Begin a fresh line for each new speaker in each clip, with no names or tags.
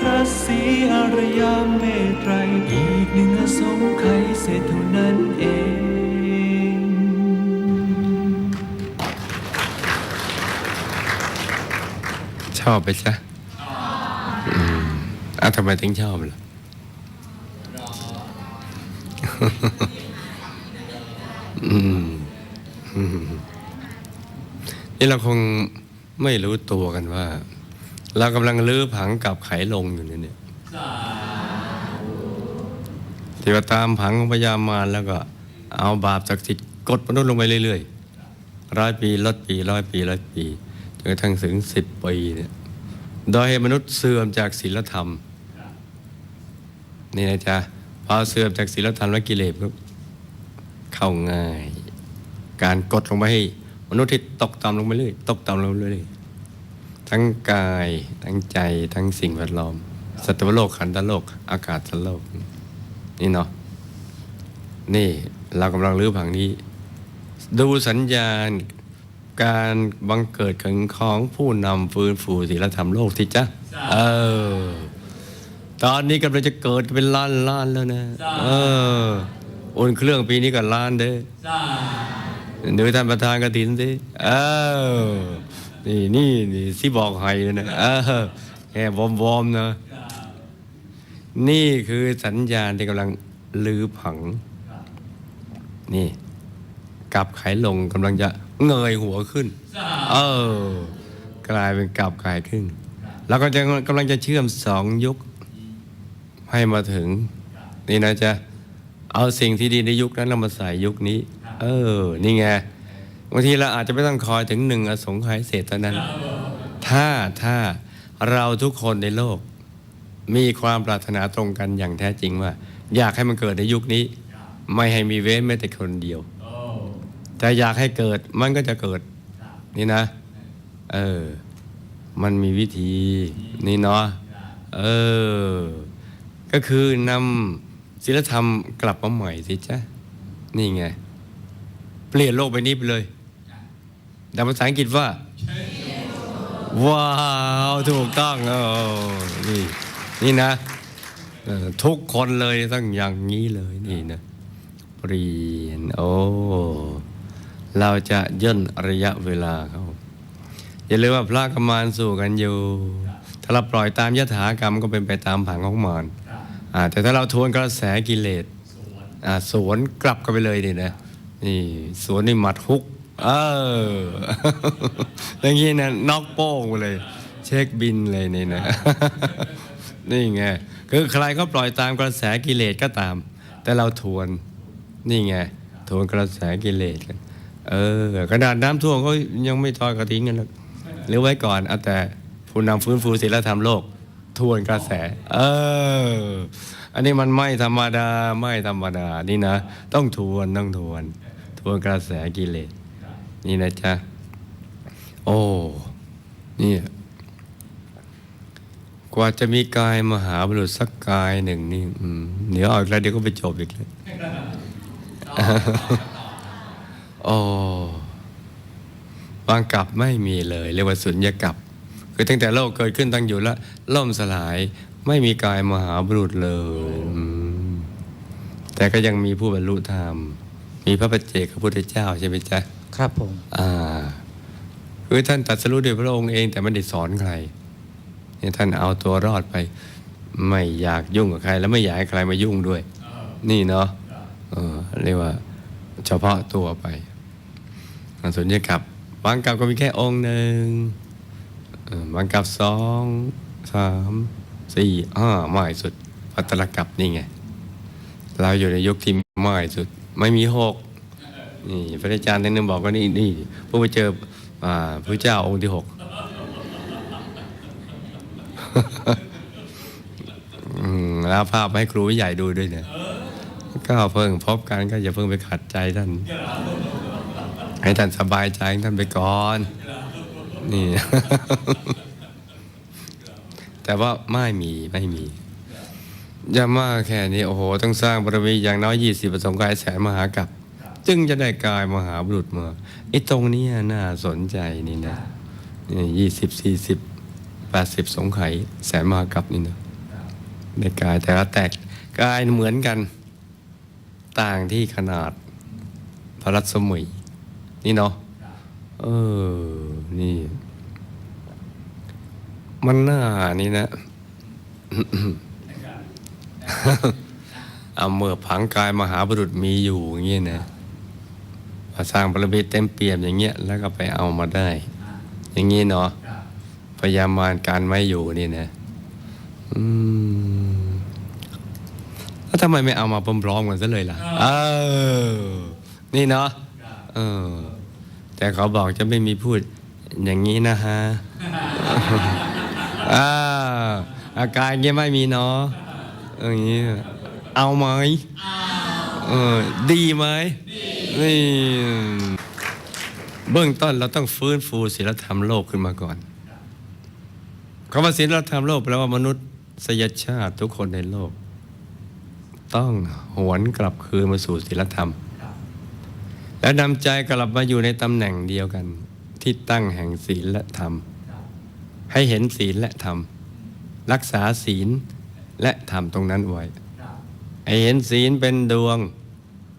พระศรีอารยเมตไตรอีกหนึ่งอสงไขยเศษเท่านั้นเอง
ชอบไปซะอืมอ้าทำไมถึงชอบล่ะ อืมอืมนี่เราคงไม่รู้ตัวกันว่า เรากำลังลื้อผังกับไขลงอยู่เนี่ยเนี่ยที่ว่าตามผังของพญามารแล้วก็ เอาบาปศักดิ์สิทธิ์กดมนุษย์ลงไปเรื่อยๆร้อยปีลดปีร้อยปีร้อยปีจนกระทั่งถึงสิบปีเนี่ยโดยให้มนุษย์เสื่อมจากศีลธรรม นี่นะจ๊ะพอเสื่อมจากศีลธรรมและกิเลสก็เข้าง่าย การกดลงไปให้มนุษย์ที่ตกต่ำลงไปเรื่อยตกต่ำลงไปเรื่อย ทั้งกาย ทั้งใจทั้งสิ่งแวดล้อม สัตวโลกขันธโลก อากาศสโลก นี่เนาะนี่เรากำลังรื้อผังนี้ ดูสัญญาณการบังเกิดของของผู้นำฟื้นฟูศีลธรรมโลกที่จ้ะเออ ตอนนี้กำลังจะเกิดเป็นล้านล้านแล้วนะเออโอนเครื่องปีนี้ก็ล้านเด้อดูท่านประธานกฐินสิเออ นี่นี่นี่ที่บอกให้นะเออแค่วอมวมๆนะนี่คือสัญญาณที่กำลังลือผัง นี่กลับไขลงกำลังจะเงยหัวขึ้น เออ กลายเป็นกลับไขขึ้น แล้วก็จะกำลังจะเชื่อมสองยุค ให้มาถึง นี่นะจะเอาสิ่งที่ดีในยุคนั้นเรามาใส่ยุคนี้ เออ นี่ไง บางทีเราอาจจะไม่ต้องคอยถึงหนึ่งอสงไขยเศษเท่านั้น ถ้าถ้าเราทุกคนในโลก มีความปรารถนาตรงกันอย่างแท้จริงว่า อยากให้มันเกิดในยุคนี้ ไม่ให้มีเว้นแม้แต่คนเดียวแต่อยากให้เกิดมันก็จะเกิด นี่นะ เออ มันมีวิธีนี่เนาะเออ ก็คือนำศีลธรรมกลับมาใหม่สิจ๊ะนี่ไง ปลี่ยนโลกใบนี้ไปเลยแต่ภาษาอังกฤษว่า ว้าว ถูกต้องเออนี่นี่นะเออทุกคนเลยต้องอย่างนี้เลยนี่นะ เปลี่ยน โอ้ เราจะย่นระยะเวลาเขาอย่าลืมว่าพระกบมารสู่กันอยู่ ถ้าเราปล่อยตามยถากรรมก็เป็นไปตามผังของมารอ่าแต่ถ้าเราทวนกระแสกิเลสอ่าสวนกลับกันไปเลยนี่นะ นี่สวนนี่หมัดฮุก เอออย่างนี้นะนอกโป้งเลย เช็คบินเลยนี่นะ นี่ไงคือใครก็ปล่อยตามกระแสกิเลสก็ตาม แต่เราทวน นี่ไงทวนกระแสกิเลสกันเออกระดาษน้ำท่วมก็ยังไม่ทอดกระทิ้งกันหรอกหรือไว้ก่อนเอาแต่ผู้นำฟื้นฟูศีลธรรมโลก ทวนกระแส เออ อันนี้มันไม่ธรรมดาไม่ธรรมดานี่นะ ต้องทวนต้องทวน วนกระแสกิเลสนี่นะจ๊ะ โอ้นี่กว่าจะมีกายมหาบุรุษสักกายหนึ่งนี่เดี๋ยวออกแล้วเดี๋ยวก็ไปจบอีกแล้วโอ้บางกลับไม่มีเลย เรียกว่าสุญญากลับ คือตั้งแต่โลกเกิดขึ้นตั้งอยู่แล้วล่มสลายไม่มีกายมหาบุรุษเลย แต่ก็ยังมีผู้บรรลุธรรม มีพระปัจเจกพระพุทธเจ้าใช่ไหมจ๊ะ
ครับผม
อ่าคือท่านตรัสรู้ด้วยพระองค์เองแต่ไม่ได้สอนใครเนี่ยท่านเอาตัวรอดไป ไม่อยากยุ่งกับใคร แล้วไม่อยากให้ใครมายุ่งด้วย นี่เนาะเออเรียกว่าเฉพาะตัวไปส่วนใหญ่กับบางกับก็มีแค่องค์หนึ่งเออบางกับสองสามสี่ห้ามากที่สุดพัตตลกับนี่ไง เราอยู่ในยุคที่ ม่สุดไม่มีหกนี่พระอาจารย์ท่านหนึงบอกว่านี่นี่ผู้ไปเจอพระเจ้าองค์ที่หกแล้วภาพให้ครูใหญ่ดูด้วยเนี่ยก็เพิ่งพบกันก็อย่าเพิ่งไปขัดใจท่าน ให้ท่านสบายใจท่านไปก่อน นี่ แต่ว่าไม่มีไม่มี ย่ามากแค่นี้โอ้โห ต้องสร้างบารมีอย่างน้อยยี่สิบประสงค์กายแสนมหากรัปจึงจะได้กายมหาบุรุษมาไอ้ตรงนี้น่าสนใจนี่นะยี่สิบสี่สิบแปดสิบสงไขยแสนมหากรัปนี่นะในกายแต่ละแตกกายเหมือนกัน ต่างที่ขนาดพระรัศมีนี่เนาะเออ นี่ มันหน้านี่นะ เอาเมื่อผังกายมหาบุรุษมีอยู่อย่างเงี้ยนะพอสร้างบารมีเต็มเปี่ยมอย่างเงี้ยแล้วก็ไปเอามาได้ อย่างงี้เนาะพยายามมารการไม่อยู่นี่นะอืมแล้วทำไมไม่เอามาพร้อมๆกันซะเลยล่ะเออนี่เนาะเออ แต่เขาบอกจะไม่มีพูดอย่างนี้นะฮะอ่าอาการเงี้ยไม่มีเนาะ อย่างนี้เอาไหมเออดีไหมนี่เบื้องต้นเราต้องฟื้นฟูศีลธรรมโลกขึ้นมาก่อนคำว่าศีลธรรมโลกแปลว่ามนุษย์สยชาติทุกคนในโลก ต้องหวนกลับคืนมาสู่ศีลธรรม และนำใจกลับมาอยู่ในตำแหน่งเดียวกัน ที่ตั้งแห่งศีลและธรรม ให้เห็นศีลและธรรม รักษาศีล และธรรมตรงนั้นไว้ให้เห็นศีลเป็นดวง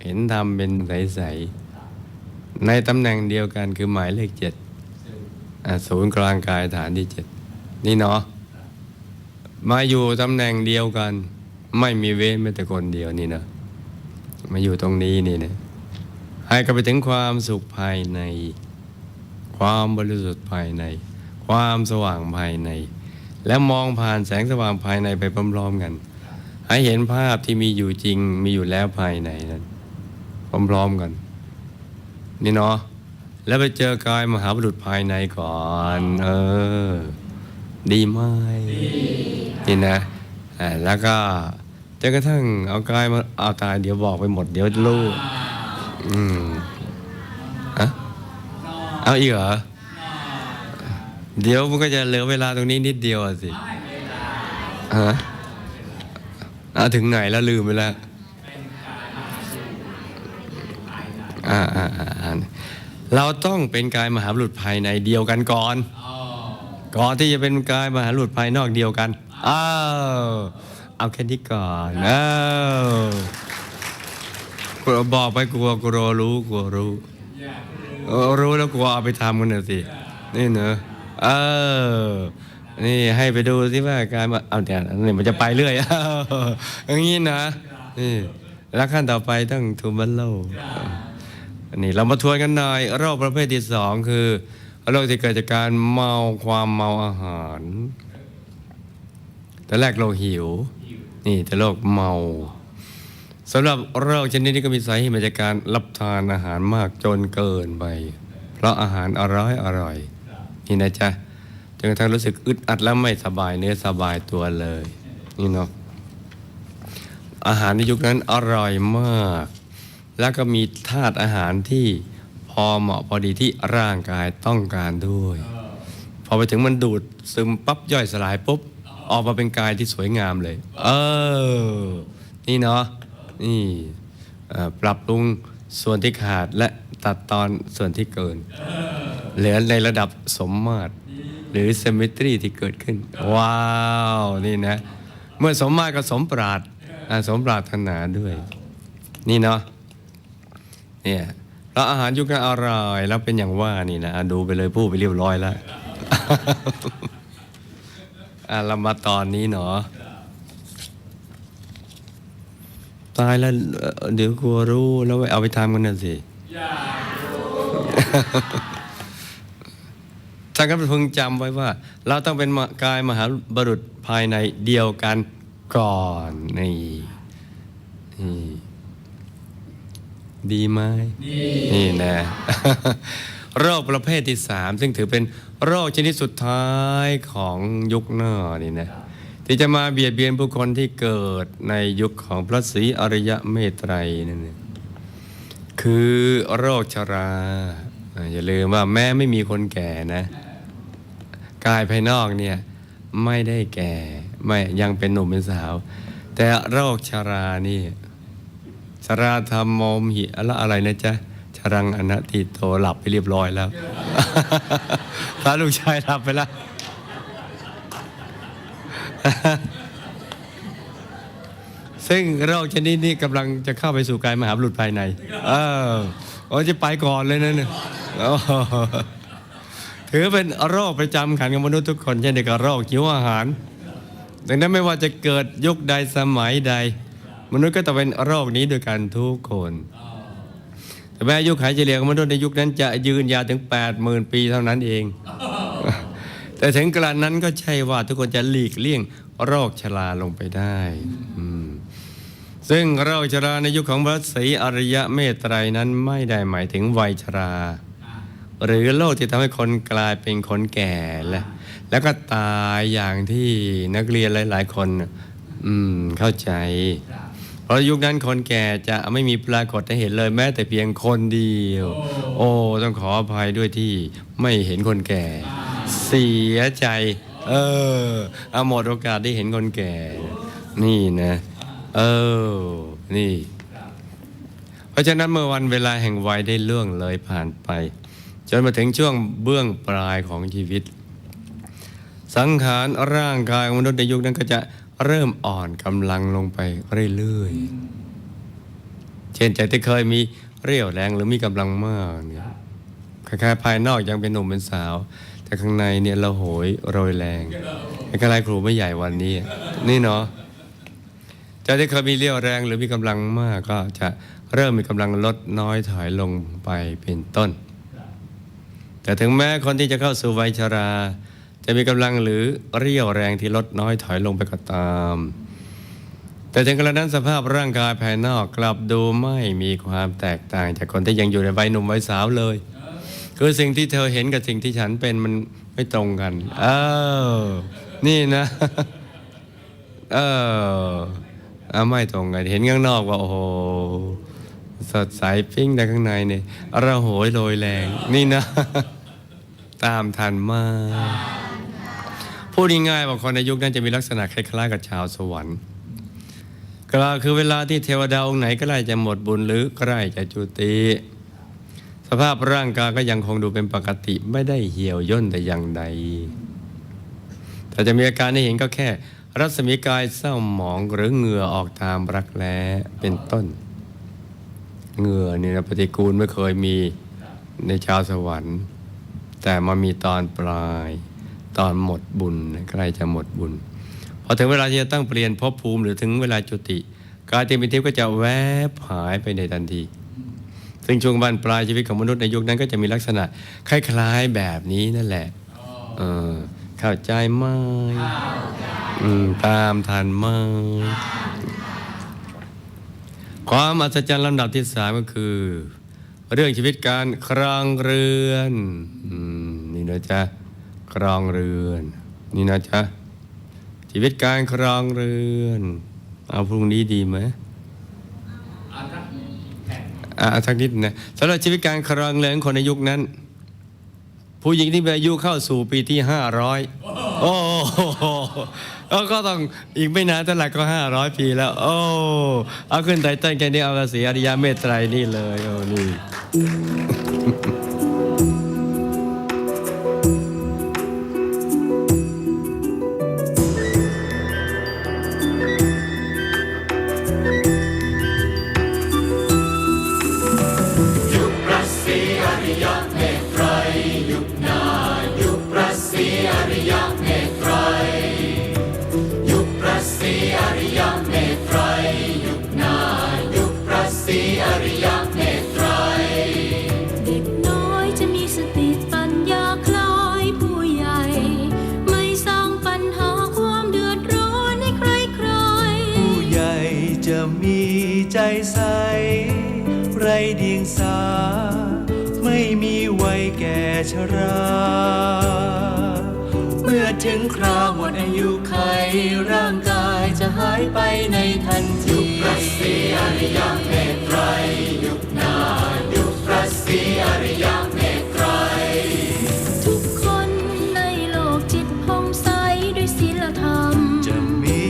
เห็นธรรมเป็นใสๆในตำแหน่งเดียวกันคือหมายเลขเจ็ดอ่าศูนย์กลางกายฐานที่เจ็ดนี่เนาะมาอยู่ตำแหน่งเดียวกัน ไม่มีเว้นแม้แต่คนเดียวนี่นะมาอยู่ตรงนี้นี่นะให้ก็ไปถึงความสุขภายใน ความบริสุทธิ์ภายใน ความสว่างภายใน และมองผ่านแสงสว่างภายในไปพร้อมๆกัน ให้เห็นภาพที่มีอยู่จริงมีอยู่แล้วภายในนั้นพร้อมๆกัน นี่เนาะแล้วไปเจอกายมหาบุรุษภายในก่อน เออ ดีไหมนี่นะแล้วก็จนกระทั่งเอากายมาเอาตายเดี๋ยวบอกไปหมดเดี๋ยวรู้อืมอะเอาอีกเหรอ เดี๋ยวมันก็จะเหลือเวลาตรงนี้นิดเดียวสิฮะถึงไหนแล้วลืมไปแล้วอ่าอ่าอ่าเราต้องเป็นกายมหาบุรุษภายในเดียวกันก่อน ก่อนที่จะเป็นกายมหาบุรุษภายนอกเดียวกัน อ้าว เอาแค่นี้ก่อนอ้าวกลัวบอกไปกลัวกลัวรู้กลัวรู้ รู้แล้วกลัวเอาไปทำกันเน่ะสิ นี่เนอะ เออ นี่ให้ไปดูสิว่ากายมาเอาเดี๋ยวนี่มันจะไปเรื่อยเอออย่างนี้นะนี่แล้วขั้นต่อไปต้องทูบัลโลนี่เรามาทวนกันหน่อยโรคประเภทที่สองคือโรคที่เกิดจากการเมาความเมาอาหารแต่แรกเราหิว นี่แต่โรคเมาสำหรับโรคชนิดนี้ก็มีสาเหตุมาจากการรับทานอาหารมากจนเกินไป เพราะอาหารอร่อยอร่อย นี่นะจ๊ะจนกระทั่งรู้สึกอึดอัดและไม่สบายเนื้อสบายตัวเลย นี่เนาะอาหารในยุคนั้นอร่อยมาก แล้วก็มีธาตุอาหารที่พอเหมาะพอดีที่ร่างกายต้องการด้วย พอไปถึงมันดูดซึมปั๊บย่อยสลายปุ๊บออกมาเป็นกายที่สวยงามเลย เออ นี่เนาะนี่ปรับปรุงส่วนที่ขาดและตัดตอนส่วนที่เกิน เหลือในระดับสมมาตรหรือ symmetry ที่เกิดขึ้น ว้าว นี่นะ เมื่อสมมาตรก็สมปรารถอ่าสมปรารถนาด้วย นี่เนาะเนี่ยแล้วอาหารยุคนั้นอร่อยแล้วเป็นอย่างว่านี่นะดูไปเลยพูดไปเรียบร้อยแล้วอะเรามาตอนนี้เนาะตายแล้วเดี๋ยวกลัวรู้แล้วเอาไปทำกันน่ะสิ ท่านก็พึงจำไว้ว่า เราต้องเป็นกายมหาบรุษภายในเดียวกันก่อนนี่นี่ดีไหมนี่นะโรคประเภทที่สามซึ่งถือเป็นโรคชนิดสุดท้ายของยุคหน้านี่นะที่จะมาเบียดเบียนผู้คนที่เกิดในยุคของพระศรีอริยเมตไตรนั่นเองคือโรคชราอ่าอย่าลืมว่าแม้ไม่มีคนแก่นะ กายภายนอกเนี่ยไม่ได้แก่ไม่ยังเป็นหนุ่มเป็นสาว แต่โรคชรานี่ชราธรรมโมมหิอะไรอะไรนะจ๊ะชรังอนัตติโตหลับไปเรียบร้อยแล้วพระลูกชายหลับไปแล้วซึ่งโรคชนิดนี้กำลังจะเข้าไปสู่กายมหาบุรุษภายใน เออโอ้จะไปก่อนเลยนะเนี่ย ถือเป็นโรคประจำขันของมนุษย์ทุกคนเช่นเดียวกับโรคหิวอาหาร ดังนั้นไม่ว่าจะเกิดยุคใดสมัยใด มนุษย์ก็ต้องเป็นโรคนี้ด้วยกันทุกคน แต่แม้ยุขัยเฉลี่ยของมนุษย์ในยุคนั้นจะยืนยาวถึง 80,000 ปีเท่านั้นเอง แต่ถึงกระนั้นก็ใช่ว่าทุกคนจะหลีกเลี่ยงโรคชราลงไปได้ซึ่งโรคชราในยุคของพระศรีอริยะเมตไตรนั้นไม่ได้หมายถึงวัยชรา หรือโรคที่ทำให้คนกลายเป็นคนแก่และแล้วก็ตายอย่างที่นักเรียนหลาย ๆ คน อืมเข้าใจ เพราะยุคนั้นคนแก่จะไม่มีปรากฏให้เห็นเลยแม้แต่เพียงคนเดียว โอ้ต้องขออภัยด้วยที่ไม่เห็นคนแก่ เสียใจ เออเอาหมดโอกาสได้เห็นคนแก่ นี่นะ เออ นี่ เพราะฉะนั้นเมื่อวันเวลาแห่งวัยได้ล่วงเลยผ่านไป จนมาถึงช่วงเบื้องปลายของชีวิต สังขารร่างกายของมนุษย์ในยุคนั้นก็จะเริ่มอ่อนกำลังลงไปเรื่อยๆ เช่นจากที่เคยมีเรี่ยวแรงหรือมีกำลังมากเนี่ยคล้ายๆภายนอกยังเป็นหนุ่มเป็นสาว แต่ข้างในเนี่ยเราโหยโรยแรงคล้ายๆครูไม่ใหญ่วันนี้ นี่เนาะจากที่เคยมีเรี่ยวแรงหรือมีกำลังมากก็จะเริ่มมีกำลังลดน้อยถอยลงไปเป็นต้น แต่ถึงแม้คนที่จะเข้าสู่วัยชรา จะมีกำลังหรือเรี่ยวแรงที่ลดน้อยถอยลงไปก็ตาม แต่ถึงกระนั้นสภาพร่างกายภายนอกกลับดูไม่มีความแตกต่าง จากคนที่ยังอยู่ในวัยหนุ่มวัยสาวเลย คือสิ่งที่เธอเห็นกับสิ่งที่ฉันเป็นมันไม่ตรงกันเออนี่นะเอออาไม่ตรงกันเห็นข้างนอกว่า โอ้โหสดใสปิ้งแต่ข้างในเนี่ยระโหยโรยแรง นี่นะ ตามทันมากพูดง่ายๆว่าคนในยุคนั้นจะมีลักษณะคล้ายๆกับชาวสวรรค์กล่าวคือเวลาที่เทวดาองค์ไหนใกล้จะหมดบุญหรือใกล้จะจุติสภาพร่างกายก็ยังคงดูเป็นปกติไม่ได้เหี่ยวย่นแต่อย่างใด แต่จะมีอาการให้เห็นก็แค่ รัศมีกายเศร้าหมองหรือเหงื่อออกตามรักแร้เป็นต้น เหงื่อเนี่ยนะปฏิกูลไม่เคยมีในชาวสวรรค์ แต่มามีตอนปลาย ตอนหมดบุญใกล้จะหมดบุญพอถึงเวลาที่จะต้องเปลี่ยนภพภูมิหรือถึงเวลาจุติกายที่เป็นทิพย์ก็จะแวบหายไปในทันที ซึ่งช่วงบั้นปลายชีวิตของมนุษย์ในยุคนั้นก็จะมีลักษณะ คล้ายๆแบบนี้นั่นแหละเออเข้าใจไหมตามทันไหมความอัศจรรย์ลำดับที่สามก็คือ เรื่องชีวิตการครองเรือนอ นี่นะจ๊ะครองเรือน นี่นะจ๊ะชีวิตการครองเรือน เอาพรุ่งนี้ดีไหมอ่าทักนิดนะสำหรับชีวิตการครองเรือนคนในยุคนั้น ผู้หญิงที่มีอายุเข้าสู่ปีที่ห้าร้อยโอ้ก็ต้องอีกไม่นานเท่าไหร่ก็ห้าร้อยปีแล้ว โอ้เอาขึ้นไตเติ้ลแค่นี้เอากระสีอริยเมตไตรนี่เลยโอ้นี่
ใจ
ใส ไรเดียงสา ไม่มีวัยแก่ชรา เมื่อถึงคราวหมดอายุไขร่างกายจะหายไปในทันที
ทุกคนในโลกจิตผ่องใสด้วยศีลธรรม
จะมี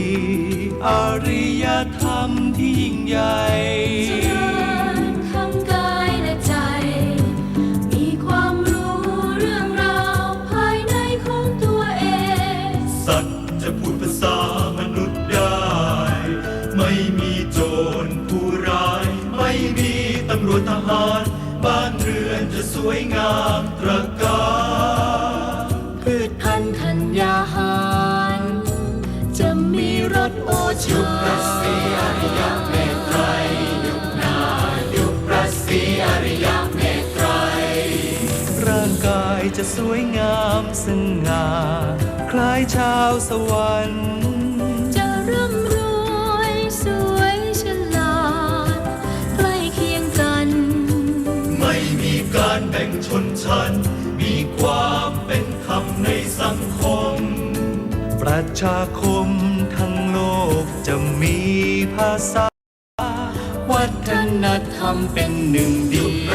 อริย ธรรมที่ยิ่งใหญ่
เจริญทั้งกายและใจ มีความรู้เรื่องราวภายในของตัวเอง
สัตว์จะพูดภาษามนุษย์ได้ ไม่มี
โจรผู้ร้าย ไม่มีตำร
วจทหาร บ้านเรือนจะส
วยงามตระ สวยงามสง่าคล้ายชาวสวรรค์
จะร่ำรวยสวยฉลาดใกล้เคียงกัน
ไม่มีการแบ่งชนชั้น มีความเป็นธรรมในสังคม ประชาคมทั้งโลกจะมีภาษา วัฒนธรรมเป็นหนึ่งเดียว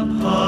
upon